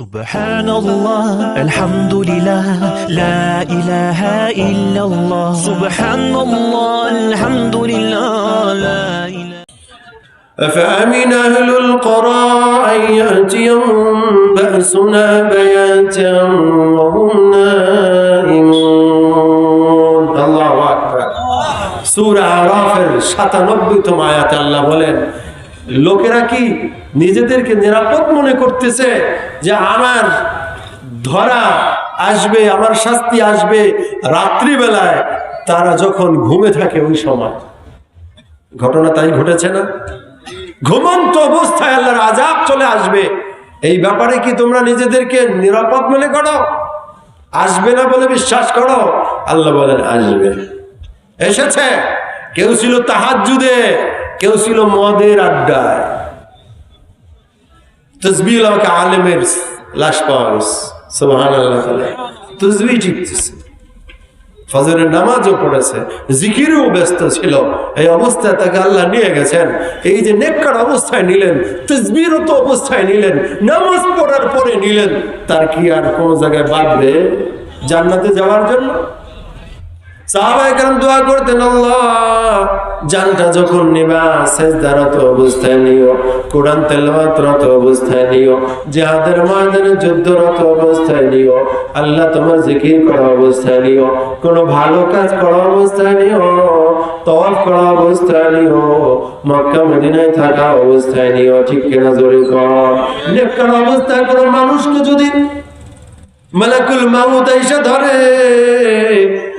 سبحان الله الحمد لله لا إله إلا الله سبحان الله الحمد لله لا إله أفأمن أهل القرى أن يأتيهم بأسنا بياتا وهم نائمون؟ الله أكبر. سورة عرافر 97 آيات الله بولين. লোকেরা কি নিজেদেরকে নিরাপদ মনে করতেছে যে আমার ধরা আসবে, আমার শাস্তি আসবে রাত্রিবেলায়? তারা যখন ঘুমে থাকে ওই সময়। ঘটনা তাই ঘটেছে না? ঘুমন্ত অবস্থায় আল্লাহর আজাব চলে আসবে। এই ব্যাপারে কি তোমরা নিজেদেরকে নিরাপদ মনে করো? আসবে না বলে বিশ্বাস করো? আল্লাহ বলেন, আসবে। এসেছে। কেউ ছিল তাহাজুদে কেউ ছিল মদের আড্ডায়। তসবিল আমাকে আলেমের লাশ পাওয়া তসবি ফজরের নামাজও পড়েছে ব্যস্ত ছিল। এই অবস্থায় তাকে আল্লাহ নিয়ে গেছেন। এই যে নেককার অবস্থায় নিলেন তসবিরত অবস্থায় নিলেন, নামাজ পড়ার পরে নিলেন, তার কি আর কোনো জায়গায় বাঁধবে? জান্নাতে যাওয়ার জন্য? কোন ভালো কাজ করা অবস্থায় নিও করা অবস্থায় নিও অবস্থায় নিও, ঠিক কর অবস্থায় মানুষকে যদি মালাকুল মাউত এসে ধরে,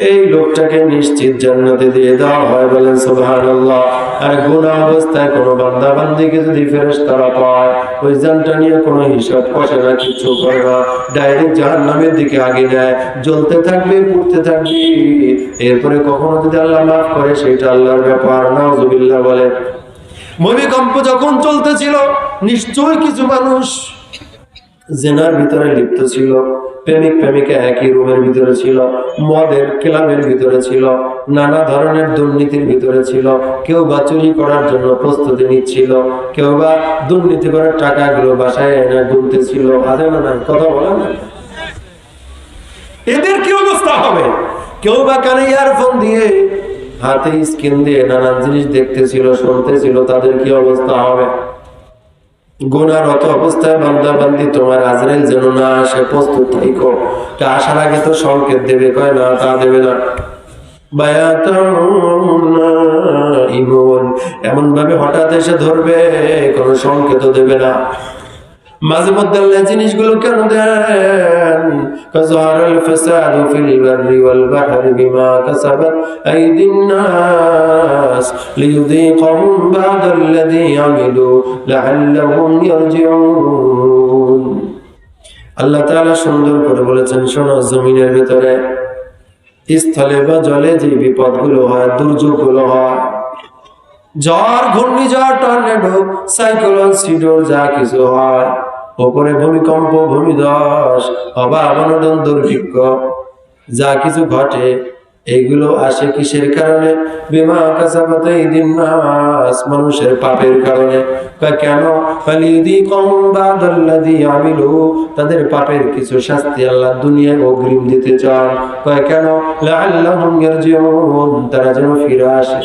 এই লোকটাকে নিশ্চিত জান্নাতে দিয়ে দেওয়া হয় বলেন সুবহানাল্লাহ। আর গুনাহ অবস্থায় কোনো বান্দা বান্দিকে যদি ফেরেশতারা পায়, ওই জানটা নিয়ে কোনো হিসাব কষে না, কিছু করে না, ডাইরেক্ট জাহান্নামের দিকে আগে নেয়, জ্বলতে থাকবে, পুড়তে থাকবে। এরপরে কখনো যদি আল্লাহ মাফ করে, সেটা আল্লাহর ব্যাপার, নাউজুবিল্লাহ বলে। ভূমিকম্প যখন চলতেছিল, নিশ্চয়ই কিছু মানুষ জেনার ভিতরে লিপ্ত ছিল। প্রেমিক প্রেমিকা একই রুমের ভিতরে ছিল, মদের ক্লাবের ভিতরে ছিল, নানা ধরনের দুর্নীতির ভিতরে ছিল, কেউ বা চুরি করার জন্য প্রস্তুতি নিচ্ছিল, কেউ বা দুর্নীতি করার টাকাগুলো বাসায় এনে গুনতেছিল। আদে না না কথা বলে না। এদের কি অবস্থা হবে? কেউ বা কানে ইয়ারফোন দিয়ে হাতে স্ক্রিন দিয়ে নানান জিনিস দেখতেছিল, শুনতেছিল, তাদের কি অবস্থা হবে? গুণারত অবস্থায় বান্দা বান্দি তোমার আজরাইল যেন না আসে, প্রস্তুত থাইকো তা আসার আগে তো সংকেত দেবে, কয় না, তা দেবে না। এমন ভাবে হঠাৎ এসে ধরবে, কোনো সংকেত দেবে না। মাঝে মধ্যে আল্লাহ জিনিসগুলো কেন দেন? কাজারাল ফাসাদু ফিল বাররি ওয়াল বাহরি বিমা কাসাবাত আইদিন নাস বা'দাল্লাযী আমিলু লাআল্লাহুম ইয়ারজিউন। আল্লাহ তাআলা সুন্দর করে বলেছেন, শোনো, জমিনের ভিতরে, স্থলে বা জলে যে বিপদগুলো হয়, দুর্যোগগুলো হয়, ঝড়, ঘূর্ণিঝড়, টর্নেডো, সাইক্লোন, সিডোর যা কিছু হয় ওপরে ভূমিকম্প, ভূমিধস, অভাব, অনটন, দুর্ভিক্ষ, যা কিছু ঘটে, এগুলো আসে কিসের কারণে? বিমা কাসাবাতে ঈদিন নাস, মানুষের পাপের কারণে। কেন? ফালিদি কম বাদাল্লাদি আমিলু, তাদের পাপের কিছু শাস্তি আল্লাহ দুনিয়ায় অগ্রিম দিতে চান। কয়, কেন? লাআল্লাহুম ইয়ারজিউন, তারা যেন ফিরে আসে।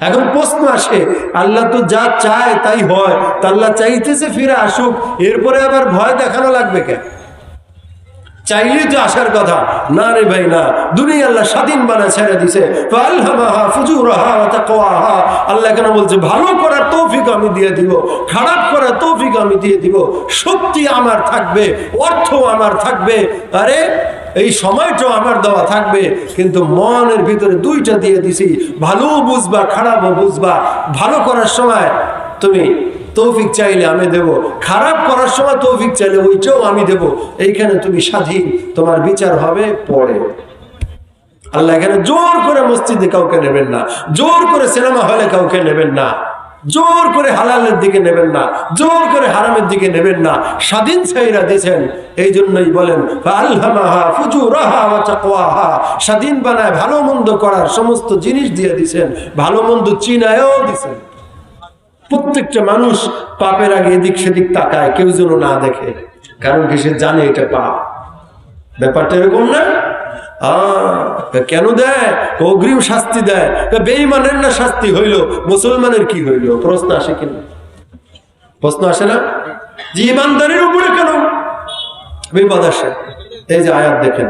এখন প্রশ্ন আসে, আল্লাহ তো যা চায় তাই হয়, তা আল্লাহ চাইতেছে ফিরে আসুক, এরপরে আবার ভয় দেখানো লাগবে কেন? চাইলেই তো আসার কথা। না রে ভাই, না। দুনিয়া আল্লাহ স্বাধীন বানা ছেড়ে দিছে। আল্লাহ কেন বলছে, ভালো করার তৌফিক আমি দিয়ে দিব, খারাপ করার তৌফিক আমি দিয়ে দিব। শক্তি আমার থাকবে, অর্থ আমার থাকবে। আরে, এই সময়টাও আমার দেওয়া থাকবে। কিন্তু মনের ভিতরে দুইটা দিয়ে দিছি, ভালো বুঝবা, খারাপও বুঝবা। ভালো করার সময় তুমি তৌফিক চাইলে আমি দেব। খারাপ করার সময় তৌফিক চাইলে ওইটাও আমি দেব। এইখানে তুমি স্বাধীন, তোমার বিচার হবে পরে। আল্লাহ এখানে জোর করে মসজিদে কাউকে নেবেন না। জোর করে সিনেমা হলে কাউকে নেবেন না। জোর করে হালালের দিকে নেবেন না। জোর করে হারামের দিকে নেবেন না। স্বাধীন ছাইরা দিয়েছেন। এই জন্যই বলেন স্বাধীন বানায় ভালো মন্দ করার সমস্ত জিনিস দিয়ে দিছেন ভালো মন্দ চিনায়ও দিছেন প্রত্যেকটা মানুষ পাপের আগে এদিক সেদিক তাকায়, কেউ যেন না দেখে। কারণ কি সে জানে এটা পাপ। ব্যাপারটা এরকম না? কেন দেয়? অগ্রিম শাস্তি দেয়। বেইমানের না শাস্তি হইল? মুসলমানের কি হইল? প্রশ্ন আসে কিনা প্রশ্ন আসে না? যে ইমানদারের উপরে কেন? বিপদ আসে। এই যে আয়াত দেখেন।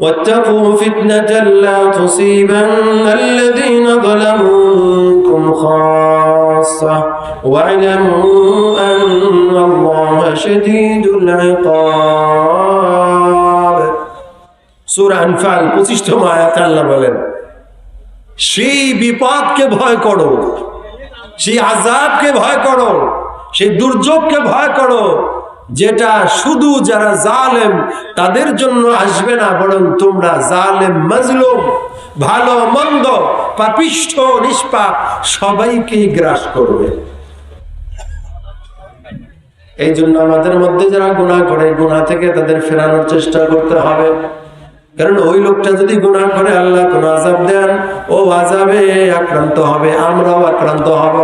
واتقوا فتنة لا تصيبن الذين ظلموا منكم خاصة واعلموا أن الله شديد العقاب সূরা আনফাল 25 তম আয়াত আল্লাহ বলেন সেই বিপদকে ভয় করো সেই আজাবকে ভয় করো সেই দুর্যোগকে ভয় করো যেটা শুধু যারা জালেম, তাদের জন্য আসবে না, বরং তোমরা জালেম, মাজলুম, ভালো, মন্দ, পাপিষ্ঠ, নিষ্পাপ সবাইকেই গ্রাস করবে। এই জন্য আমাদের মধ্যে যারা গুণা করে গুণা থেকে তাদের ফেরানোর চেষ্টা করতে হবে। কারণ ওই লোকটা যদি গুণা করে, আল্লাহ কোন আজাব দেন, ও আজাবে আক্রান্ত হবে, আমরাও আক্রান্ত হব।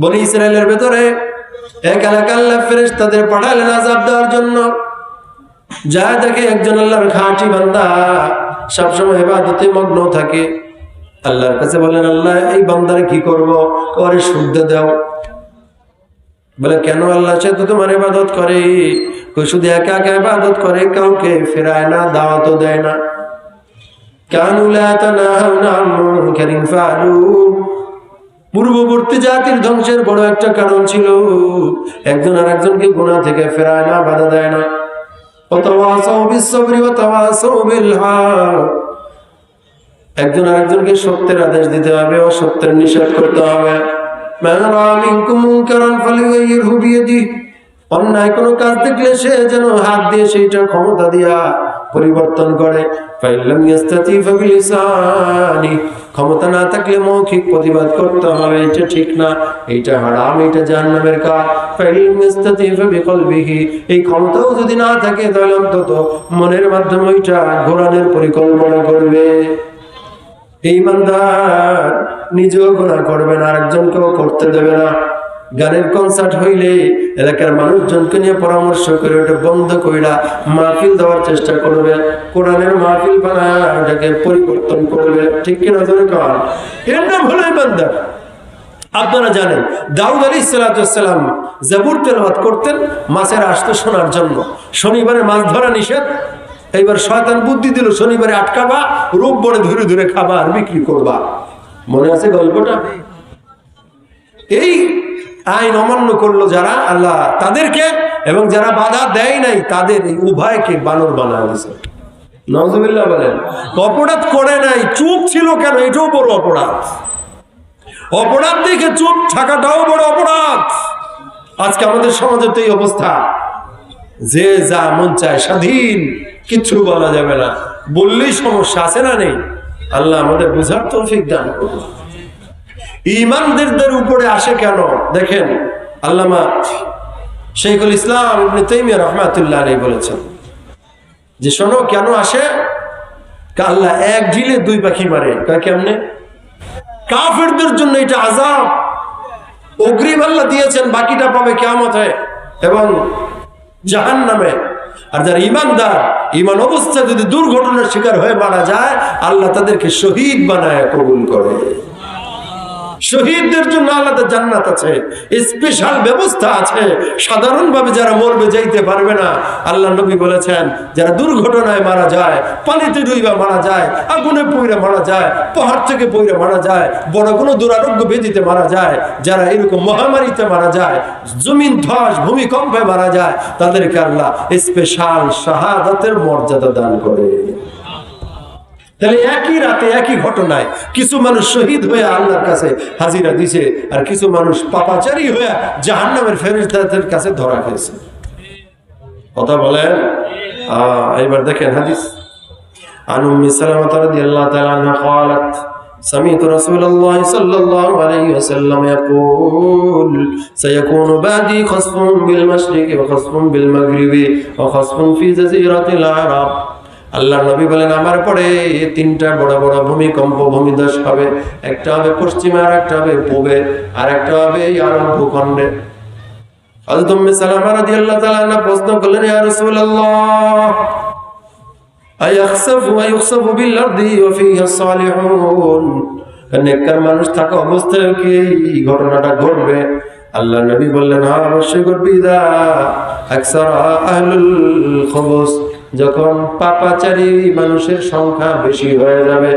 বলি ইসরায়েলের ভেতরে এলাকা আল্লাহ ফেরেস তাদের আজাব দেওয়ার জন্য। যা দেখে একজন আল্লাহর খাঁটি বান্দা সবসময় এবাদতে মগ্ন থাকে। আল্লাহর কাছে বলেন, আল্লাহ, এই বান্দারে কি করব? শুদ্ধ দাও। বলে, কেন আল্লাহ? সে তো তোমার ইবাদত করে। শুধু একা একা ইবাদত করে, কাউকে ফেরায় না, দাওয়াতও দেয় না। কানু লা তানাহাউনা ফাআলু। পূর্ববর্তী জাতির ধ্বংসের বড় একটা কারণ ছিল, একজন আর একজনকে গুনাহ থেকে ফেরায় না, বাধা দেয় না। একজন আরেকজনকে সত্যের আদেশ দিতে হবে ও সত্যের নিষেধ করতে হবে। অন্যায় কোনো কাজ দেখলে সে যেন হাত দিয়ে সেইটা ক্ষমতা দিয়া পরিবর্তন করে। ক্ষমতা না থাকলে মৌখিক প্রতিবাদ করতে হবে, এটা ঠিক না এইটা হারাম, এটা জাহান্নামের কাজ। এই ক্ষমতাও যদি না থাকে, তাহলে অন্তত মনের মাধ্যমে ওইটা ঘোরানোর পরিকল্পনা করবে। এই ইমানদার নিজেও গোনা করবে না, আরেকজনকেও করতে দেবে না। গানের কনসার্ট হইলে এলাকার মানুষজনকে নিয়ে পরামর্শ করে ওটা বন্ধ কইরা মাহফিল দেওয়ার চেষ্টা করবে। কোরআনের মাহফিল বানায় ওটাকে পরিবর্তন করবে। ঠিক কিনা ধরে কন? এর নাম হলো ইমানদার। আপনারা জানেন, দাউদ আলী সালাম জাবুর তেলাওয়াত করতেন মাছের আসতো শোনার জন্য। শনিবারে মাছ ধরা নিষেধ। এইবার শয়তান বুদ্ধি দিল, শনিবারে আটকাবা, রূপ বড়ে ধরে ধরে খাবা আর বিক্রি করবা। মনে আছে গল্পটা? এই আইন অমান্য করল যারা, আল্লাহ তাদেরকে, এবং যারা বাধা দেয় নাই, তাদের এই উভয়কে বানর বানায় দিয়েছে। নজবিল্লাহ বলেন, অপরাধ করে নাই, চুপ ছিল কেন? এটাও বড় অপরাধ। অপরাধ দেখে চুপ থাকাটাও বড় অপরাধ। আজকে আমাদের সমাজের তো এই অবস্থা। যে যা মন চায় স্বাধীন, কিচ্ছু বলা যাবে না। বললেই সমস্যা আছে না নেই? আল্লাহ আমাদের বুঝার তৌফিক দান করুন। ইমানদারদের উপরে আসে কেন? দেখেন, আল্লামা শেখুল ইসলাম তাইমিয়া রহমাতুল্লাহ আলাইহি বলেছেন যে, শোনো, কেন আসে? আল্লাহ এক ঢিলে দুই পাখি মারে। কেমনে? কাফেরদের জন্য এটা আজাব অগ্রিম আল্লাহ দিয়েছেন, বাকিটা পাবে কেমত হয় এবং জাহান নামে আর যারা ইমানদার ইমান অবস্থা যদি দুর্ঘটনার শিকার হয়ে মারা যায়, আল্লাহ তাদেরকে শহীদ বানায় কবুল করে। শহীদদের জন্য আলাদা জান্নাত আছে স্পেশাল ব্যবস্থা আছে। সাধারণভাবে যারা মরবে, যাইতে পারবে না। আল্লাহ নবী বলেছেন, যারা দুর্ঘটনায় মারা যায়, পানিতে ডুইবা মারা যায়, আগুনে পইরে মারা যায়, পাহাড় থেকে পইরে মারা যায়, বড় কোনো দুরারোগ্য বেদিতে মারা যায়, যারা এরকম মহামারীতে মারা যায়, জমিন ধস, ভূমিকম্পে মারা যায়, তাদেরকে আল্লাহ স্পেশাল শাহাদাতের মর্যাদা দান করে। তাহলে একই রাতে একই ঘটনায় কিছু মানুষ শহীদ হয়ে আল্লাহর কাছে হাজিরা দিছে আর কিছু মানুষ পাপাচারী হয়ে জাহান নামের ফেরিস্তাদের কাছে ধরা খেয়েছে কথা বলেন আহ, এবার দেখেন হাদিস عن ام سلمة رضي الله تعالى عنها قالت سمعت رسول الله صلى الله عليه وسلم يقول سيكون بعدي خصف بالمشرق وخصف بالمغرب وخصف في جزيرة العرب আল্লাহ নবী বলেন, আমার পরে তিনটা বড় বড় ভূমিকম্প ভূমিদশ হবে। একটা হবে পশ্চিমে আর একটা হবে পূবে আর একটা হবে আরব ভূখণ্ডে হযরত প্রশ্ন করলেন মানুষ থাকা অবস্থায় কি ঘটনাটা ঘটবে? আল্লাহ নবী বললেন হ্যাঁ অবশ্যই ঘটবে। ইদা আকসার যখন পাপাচারী মানুষের সংখ্যা বেশি হয়ে যাবে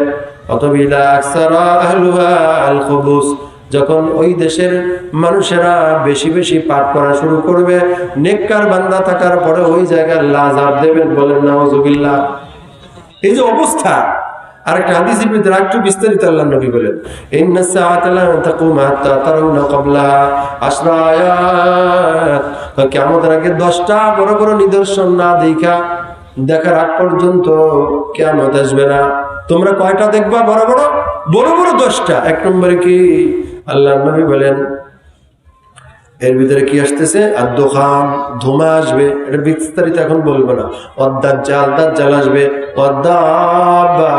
যখন ওই দেশের মানুষেরা বেশি বেশি পাপ করা শুরু করবে, নেককার বান্দা থাকার পরে ওই জায়গায় লাজাব দেবেন বলেন নাওজুবিল্লাহ এই যে অবস্থা ভিতরে একটু বিস্তারিত আল্লাহ নবী বলেন আগে 10টা বড় বড় নিদর্শন না দেখা দেখার আগ পর্যন্ত কিয়ামত আসবে না। তোমরা কয়টা দেখবা? বড় বড়? বড় বড় 10টা এক নম্বরে কি? আল্লাহ নবী বলেন, এর ভিতরে কি আসতেছে? আর দোকান ধোমা আসবে। এটা বিস্তারিত এখন বলব না। অদ্দার জাল দার জাল আসবে। অদ্দাবা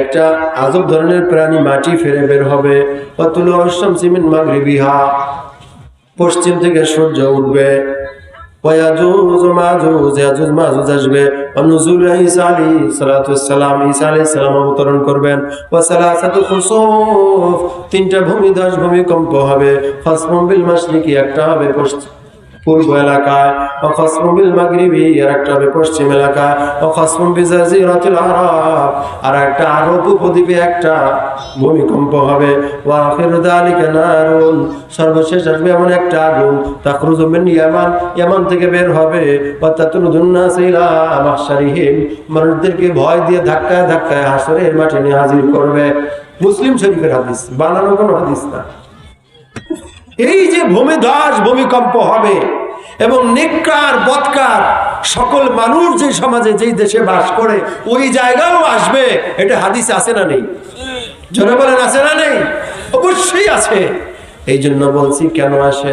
একটা আজব ধরনের প্রাণী মাটি ফেরে বের হবে। অতুল অসম সিমিন মাগরিবিহা। পশ্চিম থেকে সূর্য উঠবে। মাজুজ ইয়াজুজ মাজুজ আসবে। ঈসা আলাইহিস সালাতু সালাম ঈসা আলাইহিস সালাম অবতরণ করবেন। ওয়া সালাসাতু খুসুফ তিনটা ভূমিধস ভূমিকম্প হবে। ফাসমুম বিল মাশরিকি একটা হবে পশ্চিম। পূর্ব এলাকায় ও মাগরিবি আর একটা হবে পশ্চিম এলাকায় ও খসমুম বিজাজিরাতুল আরব আর একটা আরব উপদ্বীপে একটা ভূমিকম্প হবে। সর্বশেষ আসবে এমন একটা আগুন, তাখরুজু মিন ইয়ামান ইয়ামান থেকে বের হবে। ওয়া তাতরুদুন নাস ইলা মাহশারিহিম, মানুষদেরকে ভয় দিয়ে ধাক্কায় ধাক্কায় হাসরের মাঠে নিয়ে হাজির করবে। মুসলিম শরীফের হাদিস, বানানো কোনো হাদিস না। এই যে ভূমি ধস ভূমিকম্প হবে এবং নেককার বৎকার সকল মানুষ যে সমাজে যেই দেশে বাস করে, ওই জায়গাও আসবে, এটা হাদিসে আছে না নেই? জনে বলেন, আছে না নেই? অবশ্যই আছে। এই জন্য বলছি, কেন আসে?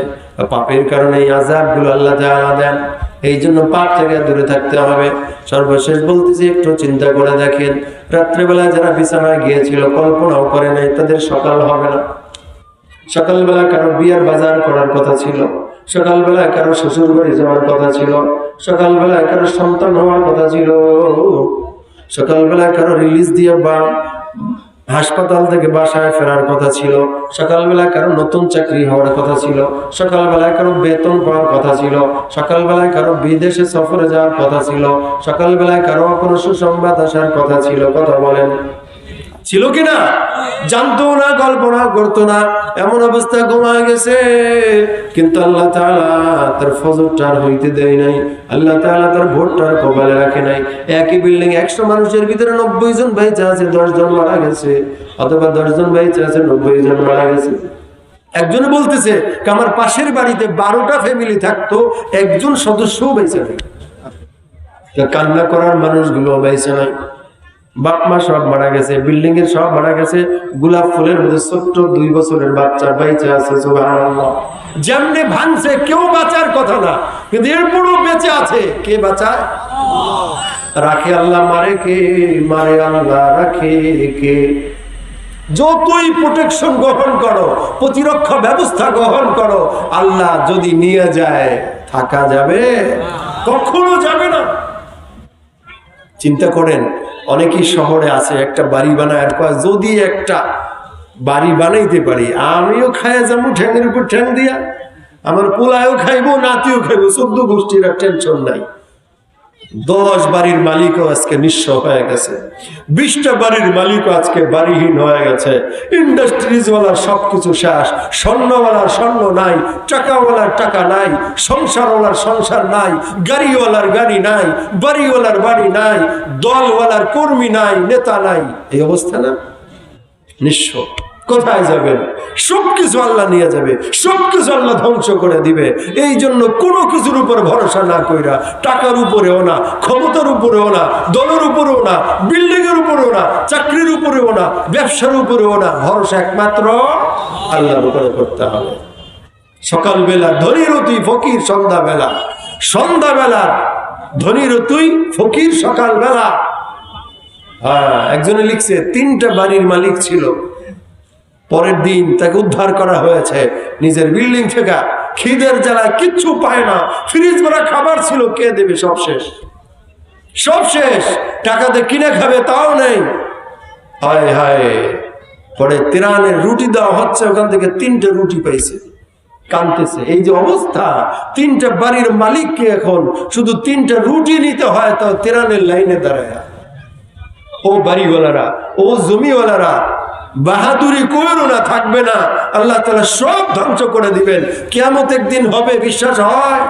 পাপের কারণে এই আজাবগুলো আল্লাহ তাআলা দেন এই জন্য পাপ থেকে দূরে থাকতে হবে। সর্বশেষ বলতেছি, একটু চিন্তা করে দেখেন। রাত্রেবেলা যারা বিছানায় গিয়েছিল, কল্পনাও করে নাই, তাদের সকাল হবে না। সকালবেলা কারও বিয়ার বাজার করার কথা ছিল, সকালবেলা কারও শ্বশুর বাড়ি যাওয়ার কথা ছিল, সকালবেলা কারও সন্তান হওয়ার কথা ছিল, সকালবেলা কারও রিলিজ দিয়ে বা হাসপাতাল থেকে বাসায় ফেরার কথা ছিল, সকালবেলা কারও নতুন চাকরি হওয়ার কথা ছিল সকালবেলায় কারও বেতন পাওয়ার কথা ছিল, সকালবেলায় কারও বিদেশে সফরে যাওয়ার কথা ছিল, সকালবেলায় কারও কোনো সুসংবাদ আসার কথা ছিল, কথা বলেন। ছিল কি না জানতো না কল্পনা করতো না, এমন অবস্থা ঘুমায় গেছে। কিন্তু আল্লাহ তার ফজরটার হইতে দেয় নাই। আল্লাহ তাআলা তার ভোটটার কপালে রাখে নাই। একই বিল্ডিং একশো মানুষের ভিতরে নব্বই জন বেঁচে আছে, দশ জন মারা গেছে। অথবা দশ জন বেঁচে আছে, নব্বই জন মারা গেছে। একজনে বলতেছে আমার পাশের বাড়িতে বারোটা ফ্যামিলি থাকতো, একজন সদস্যও বেঁচে নেই। কান্না করার মানুষগুলো বেঁচে নাই। বাপ মা সব মারা গেছে বিল্ডিং এর সব মারা গেছে গোলাপ ফুলের মধ্যে ছোট্ট দুই বছরের বাচ্চা বাইচে আছে যেমনে ভাঙছে কেউ বাঁচার কথা না কিন্তু এরপরও বেঁচে আছে। কে বাঁচায়? রাখে আল্লাহ মারে কে মারে আল্লাহ রাখে কে। যতই প্রোটেকশন গ্রহণ করো প্রতিরক্ষা ব্যবস্থা গ্রহণ করো আল্লাহ যদি নিয়ে যায় থাকা যাবে। কখনো যাবে না। চিন্তা করেন অনেকেই শহরে আছে, একটা বাড়ি বানায় যদি একটা বাড়ি বানাইতে পারি, আমিও খাইয়া যাব ঠ্যাংয়ের উপর ঠ্যাং দিয়া, আমার পোলায়ও খাইবো, নাতিও খাইবো, চোদ্দ গোষ্ঠীর আর টেনশন নাই। দশ বাড়ির মালিকও আজকে নিঃস্ব হয়ে গেছে। বিশটা বাড়ির মালিকও আজকে বাড়িহীন হয়ে গেছে। ইন্ডাস্ট্রিজ ওয়ালার সবকিছু শেষ। স্বর্ণওয়ালার স্বর্ণ নাই, টাকাওয়ালার টাকা নাই, সংসারওয়ালার সংসার নাই, গাড়িওয়ালার গাড়ি নাই, বাড়িওয়ালার বাড়ি নাই, দলওয়ালার কর্মী নাই, নেতা নাই। এই অবস্থা না? নিঃস্ব। কোথায় যাবেন সবকিছু আল্লাহ নিয়ে যাবে। সবকিছু আল্লাহ ধ্বংস করে দিবে। এই জন্য কোনো কিছুর উপর ভরসা না কইরা টাকার উপরেও না, ক্ষমতার উপরেও না, দলের উপরেও না বিল্ডিং এর উপরেও না, চাকরির উপরেও না, ব্যবসার উপরেও না, ভরসা একমাত্র আল্লাহর উপরে করতে হবে। সকালবেলা ধনীর তুই ফকির, সন্ধ্যাবেলা। সন্ধ্যাবেলা ধনীর তুই ফকির, সকালবেলা। হ্যাঁ একজনে লিখছে, তিনটা বাড়ির মালিক ছিল। পরের দিন তাকে উদ্ধার করা হয়েছে। নিজের বিল্ডিং থেকে খিদের জ্বালা কিচ্ছু পায় না। ফ্রিজ ভরা খাবার ছিল, কে দেবে? সব শেষ। সব শেষ। টাকাতে কিনে খাবে, তাও নেই। হায় হায়। পরে তিরানের রুটি দেওয়া হচ্ছে, ওখান থেকে তিনটে রুটি পাইছে। কানতেছে। এই যে অবস্থা, তিনটা বাড়ির মালিককে এখন শুধু তিনটা রুটি নিতে হয়, তো তিরানের লাইনে দাঁড়ায়। ও বাড়িওয়ালারা, ও জমিওয়ালারা বাহাদুরি করো না, থাকবে না। আল্লাহ তালা সব ধ্বংস করে দিবেন। কেমন একদিন হবে, বিশ্বাস হয়?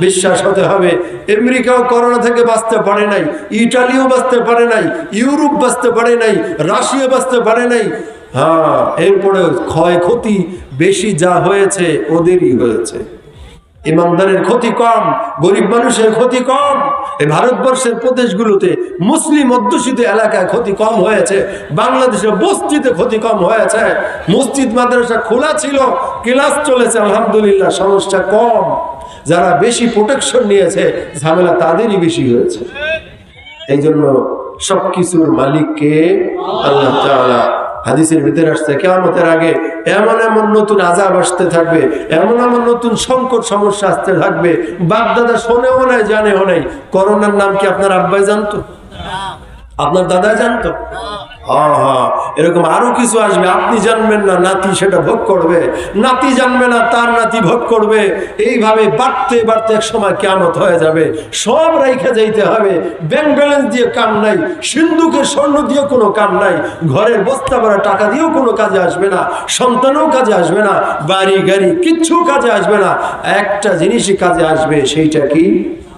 বিশ্বাস হতে হবে। আমেরিকাও করোনা থেকে বাঁচতে পারে নাই, ইটালিও বাঁচতে পারে নাই, ইউরোপ বাঁচতে পারে নাই, রাশিয়া বাঁচতে পারে নাই। হ্যাঁ এরপরে ক্ষয়ক্ষতি বেশি যা হয়েছে, ওদেরই হয়েছে। ইমানদারের ক্ষতি কম, গরিব মানুষের ক্ষতি কম। এই ভারতবর্ষের প্রদেশগুলোতে মুসলিম অধ্যুষিত এলাকায় ক্ষতি কম হয়েছে, বাংলাদেশের বস্তিতে ক্ষতি কম হয়েছে, মসজিদ মাদ্রাসা খোলা ছিল, ক্লাস চলেছে, আলহামদুলিল্লাহ সমস্যা কম। যারা বেশি প্রোটেকশন নিয়েছে, ঝামেলা তাদেরই বেশি হয়েছে। এই জন্য সবকিছুর মালিককে আল্লাহ হাদিসের ভিতরে আসছে কেমতের আগে এমন এমন নতুন আজাব আসতে থাকবে, এমন এমন নতুন সংকট সমস্যা আসতে থাকবে বাপ দাদা শোনেও নাই, জানেও নাই। করোনার নাম কি আপনার আব্বাই জানতো? আপনার দাদা জানতো? এরকম আরও কিছু আসবে। আপনি জানবেন না, নাতি সেটা ভোগ করবে। নাতি জানবে না, তার নাতি ভোগ করবে। এইভাবে বাড়তে বাড়তে এক সময় কেমত হয়ে যাবে। সব রাইখা যাইতে হবে। ব্যাংক ব্যালেন্স দিয়ে কাম নাই। সিন্ধুকের স্বর্ণ দিয়ে কোনো কাম নাই। ঘরের বস্তা ভরা টাকা দিয়েও কোনো কাজে আসবে না। সন্তানও কাজে আসবে না। বাড়ি, গাড়ি, কিচ্ছু কাজে আসবে না। একটা জিনিসই কাজে আসবে, সেইটা কি?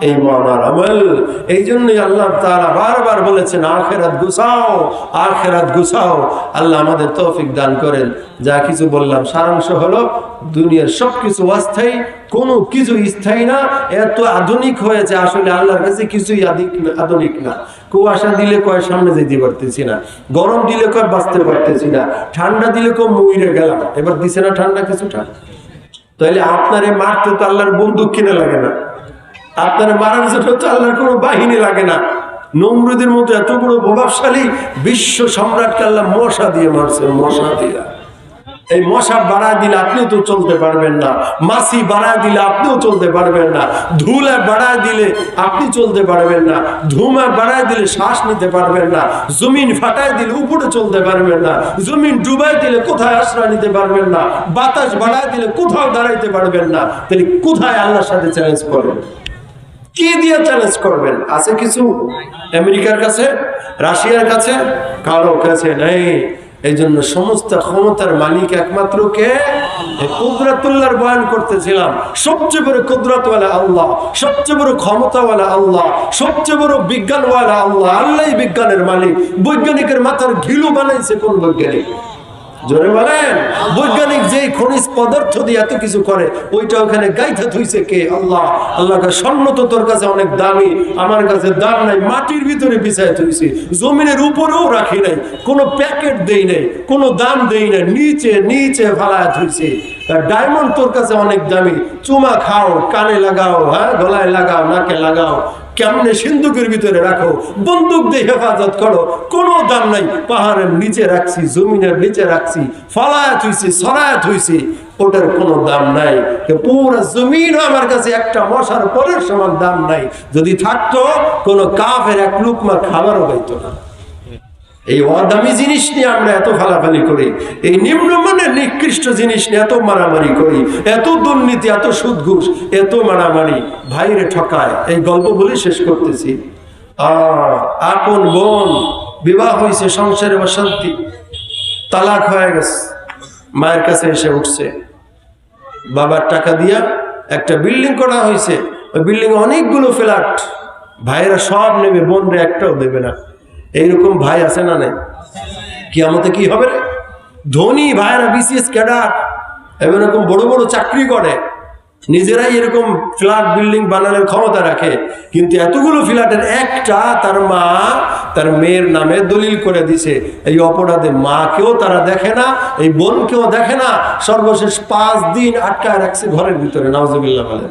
এই আর আমল। এই জন্যই আল্লাহ তাআলা বারবার বলেছেন, আখেরাত গুছাও আখেরাত গুছাও। আল্লাহ আমাদের তৌফিক দান করেন। যা কিছু বললাম, সারাংশ হলো দুনিয়ার সবকিছু অস্থায়ী, কোনো কিছু স্থায়ী না। এত আধুনিক হয়েছে, আসলে আল্লাহর কাছে কিছুই আদিক না- আধুনিক না। কুয়াশা দিলে কয়, সামনে যেতে পারতেছি না। গরম দিলে কয়, বাঁচতে পারতেছি না। ঠান্ডা দিলে কয়, মইরে গেলাম। এবার দিছে না ঠান্ডা কিছুটা তাহলে আপনারে মারতে তো আল্লাহর বন্দুক কিনে লাগে না। আপনার মারার জন্য তো আল্লাহর কোনো বাহিনী লাগে না। নমরুদের মতো এত বড় প্রভাবশালী বিশ্ব সম্রাটকে আল্লাহ মশা দিয়ে মারছে মশা দিয়া। এই মশা বাড়ায় দিলে আপনিও তো চলতে পারবেন না, মাছি বাড়ায় দিলে আপনিও চলতে পারবেন না, ধুলা বাড়ায় দিলে আপনি চলতে পারবেন না, ধুমা বাড়ায় দিলে শ্বাস নিতে পারবেন না, জমিন ফাটায় দিলে উপরে চলতে পারবেন না, জমিন ডুবাই দিলে কোথায় আশ্রয় নিতে পারবেন না, বাতাস বাড়ায় দিলে কোথাও দাঁড়াইতে পারবেন না। তাহলে কোথায় আল্লাহর সাথে চ্যালেঞ্জ করবেন? কি দিয়ে চ্যালেঞ্জ করবেন? আছে কিছু আমেরিকার কাছে, রাশিয়ার কাছে? কারও কাছে নেই। এই জন্য সমস্ত ক্ষমতার মালিক একমাত্র কে? কুদরাতুল্লাহর বয়ান করতেছিলাম। সবচেয়ে বড় কুদরতওয়ালা আল্লাহ, সবচেয়ে বড় ক্ষমতাওয়ালা আল্লাহ, সবচেয়ে বড় বিজ্ঞানওয়ালা আল্লাহ আল্লাহ বিজ্ঞানের মালিক। বৈজ্ঞানিকের মাথার ঘিলু বানাইছে কোন বৈজ্ঞানিক? বৈজ্ঞানিক খনিজ পদার্থ দিয়ে এত কিছু করে, ওইটা ওখানে কে? আল্লাহ। তো তোর কাছে অনেক দামি, আমার কাছে দাম নাই, মাটির ভিতরে বিছায় থইছি। জমিনের উপরেও রাখি নাই, কোনো প্যাকেট দেই নাই, কোনো দাম দেই নাই, নিচে নিচে ফালায় থইছি। ডায়মন্ড তোর কাছে অনেক দামি, চুমা খাও, কানে লাগাও হ্যাঁ? গলায় লাগাও, নাকে লাগাও। কেমনে সিন্ধুকের ভিতরে রাখো? বন্দুক দিয়ে হেফাজত করো। কোনো দাম নাই। পাহাড়ের নিচে রাখছি, জমিনের নিচে রাখছি, ফলায়াত থুইছি সরায়াত হইছি। ওটার কোনো দাম নাই। পুরো জমিন আমার কাছে একটা মশার পরের সমান দাম নাই। যদি থাকতো, কোনো কাফের এক লুকমা খাবারও পাইতো না। এই অদামি জিনিস নিয়ে আমরা এত ফালাফালি করি, এই নিম্নমানের নিকৃষ্ট জিনিস নিয়ে এত মারামারি করি, এত দুর্নীতি, এত সুদঘুষ, এত মারামারি। ভাইরে ঠকায়, এই গল্প বলে শেষ করতেছি। আপন বোন, বিবাহ হয়েছে সংসারে অশান্তি, তালাক হয়ে গেছে। মায়ের কাছে এসে উঠছে। বাবার টাকা দিয়া একটা বিল্ডিং করা হয়েছে ওই বিল্ডিং অনেকগুলো ফ্ল্যাট। ভাইয়েরা সব নেবে, বোনরা একটাও দেবে না। এইরকম ভাই আছে না নাই? কিয়ামতে কি হবে রে? ধনী ভাইয়েরা বিসিএস ক্যাডার এরকম বড় বড় চাকরি করে, নিজেরাই এরকম ফ্ল্যাট বিল্ডিং বানানোর ক্ষমতা রাখে, কিন্তু এতগুলো ফ্ল্যাটের একটা তার মা তার মেয়ের নামে দলিল করে দিছে, এই অপরাধে মাকেও তারা দেখে না, এই বোনকেও দেখে না, সর্বশেষ পাঁচ দিন আটকায় রাখছে ঘরের ভিতরে নওয়াজবিল্লা বলেন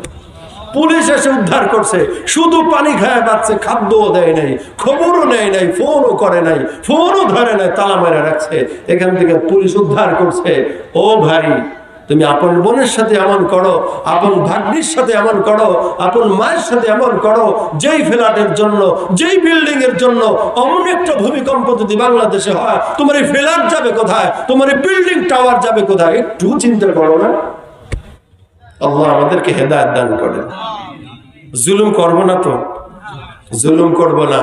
পুলিশ এসে উদ্ধার করছে। শুধু পানি খায় বাচ্চা খাদ্যও দেয় নাই, খবরও নেয় নাই, ফোনও করে নাই, ফোনও ধরে নাই, তালা মেরে রাখছে। এখান থেকে পুলিশ উদ্ধার করছে। ও ভাই, তুমি আপন বোনের সাথে এমন করো, আপন ভাগ্নির সাথে এমন করো, আপন মায়ের সাথে এমন করো, যেই ফ্ল্যাটের জন্য, যেই বিল্ডিং এর জন্য অমন একটা ভূমিকম্প যদি বাংলাদেশে হয়, তোমার এই ফ্ল্যাট যাবে কোথায়? তোমার এই বিল্ডিং টাওয়ার যাবে কোথায়? একটু চিন্তা করো না। আল্লাহ আমাদেরকে হেদায়ত দান করেন। জুলুম করব না তো? জুলুম করব না।